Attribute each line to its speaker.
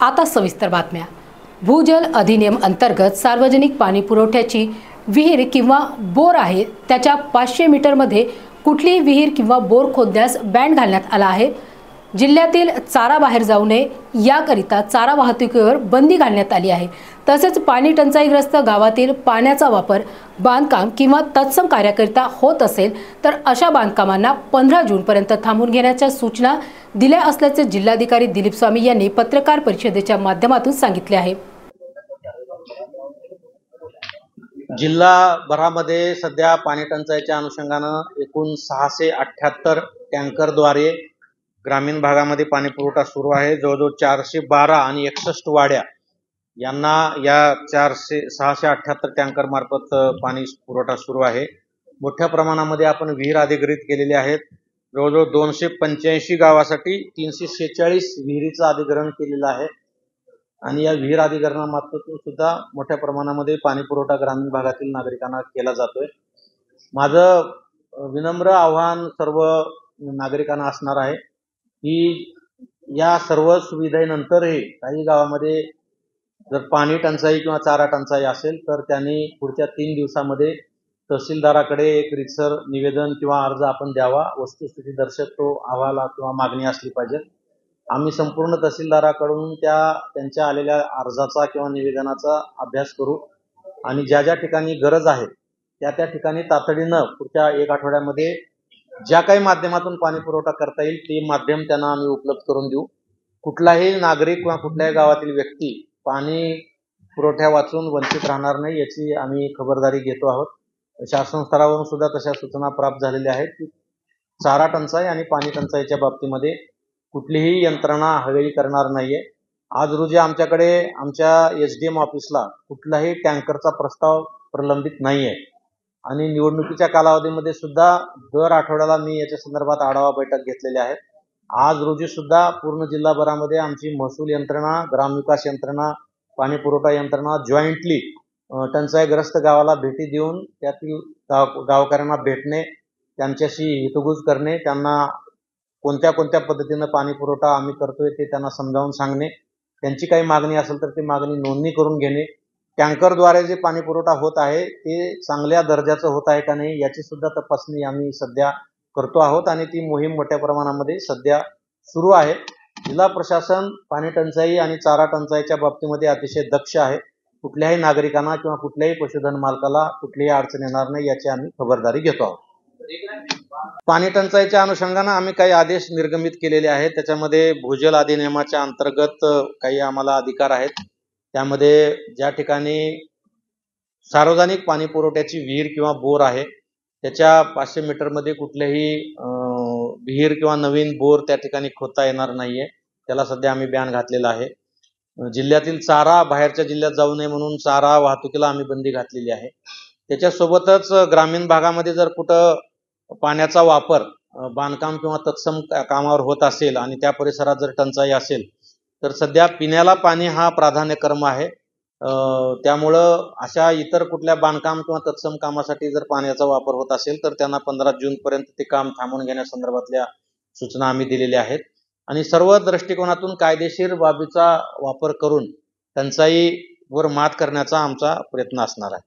Speaker 1: आता सविस्तर बातम्या. भूजल अधिनियम अंतर्गत सार्वजनिक पाणी पुरवठ्याची विहीर किंवा बोर आहे त्याच्या पाचशे मीटरमध्ये कुठलीही विहीर किंवा बोर खोदण्यास बॅन घालण्यात आला आहे. जिल्ह्यातील चारा बाहेर जाऊ नये याकरिता चारा वाहतुकीवर बंदी घालण्यात आली आहे. तसेच पाणी टंचाईग्रस्त गावातील पाण्याचा वापर बांधकाम किंवा तत्सम कार्याकरिता होत असेल तर अशा बांधकामांना पंधरा जूनपर्यंत थांबून घेण्याच्या सूचना दिल्या असल्याचे जिल्हाधिकारी दिलीप स्वामी यांनी पत्रकार परिषदेच्या माध्यमातून सांगितले आहे.
Speaker 2: जिल्हाभरामध्ये सध्या पाणी टंचाईच्या अनुषंगानं एकूण सहाशे अठ्ठ्याहत्तर टँकरद्वारे ग्रामीण भागामध्ये पाणीपुरवठा सुरू आहे. जवळजवळ चारशे बारा आणि एकसष्ट वाड्या यांना या चारशे सहाशे अठ्ठ्याहत्तर टँकर मार्फत पाणी पुरवठा सुरू आहे. मोठ्या प्रमाणामध्ये आपण विहीर अधिग्रहित केलेले आहेत. जवळजवळ दोनशे पंच्याऐंशी गावासाठी तीनशे शेहेचाळीस विहिरीचं अधिग्रहण केलेलं आहे. आणि या विहीर अधिकरणामार्फत सुद्धा मोठ्या प्रमाणामध्ये पाणी पुरवठा ग्रामीण भागातील नागरिकांना केला जातोय. माझं विनम्र आव्हान सर्व नागरिकांना असणार आहे. की या सर्व सुविधेनंतरही काही गावामध्ये जर पाणी टंचाई किंवा चारा टंचाई असेल तर त्यांनी पुढच्या तीन दिवसामध्ये तहसीलदाराकडे एक रितसर निवेदन किंवा अर्ज आपण द्यावा. वस्तुस्थिती दर्शक तो अहवाल किंवा मागणी असली पाहिजे. आम्ही संपूर्ण तहसीलदाराकडून त्या त्यांच्या आलेल्या अर्जाचा किंवा निवेदनाचा अभ्यास करू. आणि ज्या ज्या ठिकाणी गरज आहे त्या त्या ठिकाणी तातडीनं पुढच्या एक आठवड्यामध्ये ज्या काही माध्यमातून पाणी पुरवठा करता येईल ते माध्यम त्यांना आम्ही उपलब्ध करून देऊ. कुठलाही नागरिक किंवा कुठल्याही गावातील व्यक्ती पाणी पुरवठ्या वाचून वंचित राहणार नाही याची आम्ही खबरदारी घेतो आहोत. शासन स्तरावरून सुद्धा तशा सूचना प्राप्त झालेल्या आहेत की चारा टंचाई आणि पाणी टंचाईच्या बाबतीमध्ये कुठलीही यंत्रणा हवेली करणार नाहीये. आज रोजी आमच्याकडे आमच्या एस डी एम ऑफिसला कुठलाही टँकरचा प्रस्ताव प्रलंबित नाहीये. आणि निवडणुकीच्या कालावधीमध्ये सुद्धा दर आठवड्याला मी याच्या संदर्भात आढावा बैठक घेतलेली आहे. आज रोजी सुद्धा पूर्ण जिल्हाभरामध्ये आमची महसूल यंत्रणा ग्रामविकास यंत्रणा पाणीपुरवठा यंत्रणा जॉईंटली टंचाईग्रस्त गावाला भेटी देऊन त्यातील गाव गावकऱ्यांना भेटणे त्यांच्याशी हितगुज करणे त्यांना कोणत्या कोणत्या पद्धतीनं पाणी पुरवठा आम्ही करतोय ते त्यांना समजावून सांगणे त्यांची काही मागणी असेल तर ती मागणी नोंदणी करून घेणे टँकरद्वारे जे पाणी पुरवठा होत आहे ते चांगल्या दर्जाचं होत आहे का नाही याची सुद्धा तपासणी आम्ही सध्या करतो आहोत आणि ती मोहीम मोठ्या प्रमाणामध्ये सध्या सुरू आहे. जिल्हा प्रशासन पाणी टंचाई आणि चारा टंचाईच्या बाबतीमध्ये अतिशय दक्ष आहे. कुठल्याही नागरिकांना किंवा कुठल्याही पशुधन मालकाला कुठलीही अडचण येणार नाही याची आम्ही खबरदारी घेतो आहोत. पाणी टंचाईच्या अनुषंगानं आम्ही काही आदेश निर्गमित केलेले आहेत. त्याच्यामध्ये भूजल अधिनियमाच्या अंतर्गत काही आम्हाला अधिकार आहेत. त्यामध्ये ज्या ठिकाणी सार्वजनिक पाणी पुरवठ्याची विहीर किंवा बोर आहे त्याच्या पाचशे मीटरमध्ये कुठल्याही विहीर किंवा नवीन बोर त्या ठिकाणी खोदता येणार नाहीये. त्याला सध्या आम्ही बॅन घातलेला आहे. जिल्ह्यातील चारा बाहेरच्या जिल्ह्यात जाऊ नये म्हणून चारा वाहतुकीला आम्ही बंदी घातलेली आहे. त्याच्यासोबतच ग्रामीण भागामध्ये जर कुठं पाण्याचा वापर बांधकाम किंवा तत्सम का- कामावर होत असेल आणि त्या परिसरात जर टंचाई असेल तर सध्या पिण्याला पाणी हा प्राधान्यक्रम आहे. त्यामुळं अशा इतर कुठल्या बांधकाम किंवा तत्सम कामासाठी जर पाण्याचा वापर होत असेल तर त्यांना पंधरा जून पर्यंत ते काम थांबवून घेण्यासंदर्भातल्या सूचना आम्ही दिलेल्या आहेत. आणि सर्व दृष्टिकोनातून कायदेशीर बाबीचा वापर करून टंचाईवर मात करण्याचा आमचा प्रयत्न असणार आहे.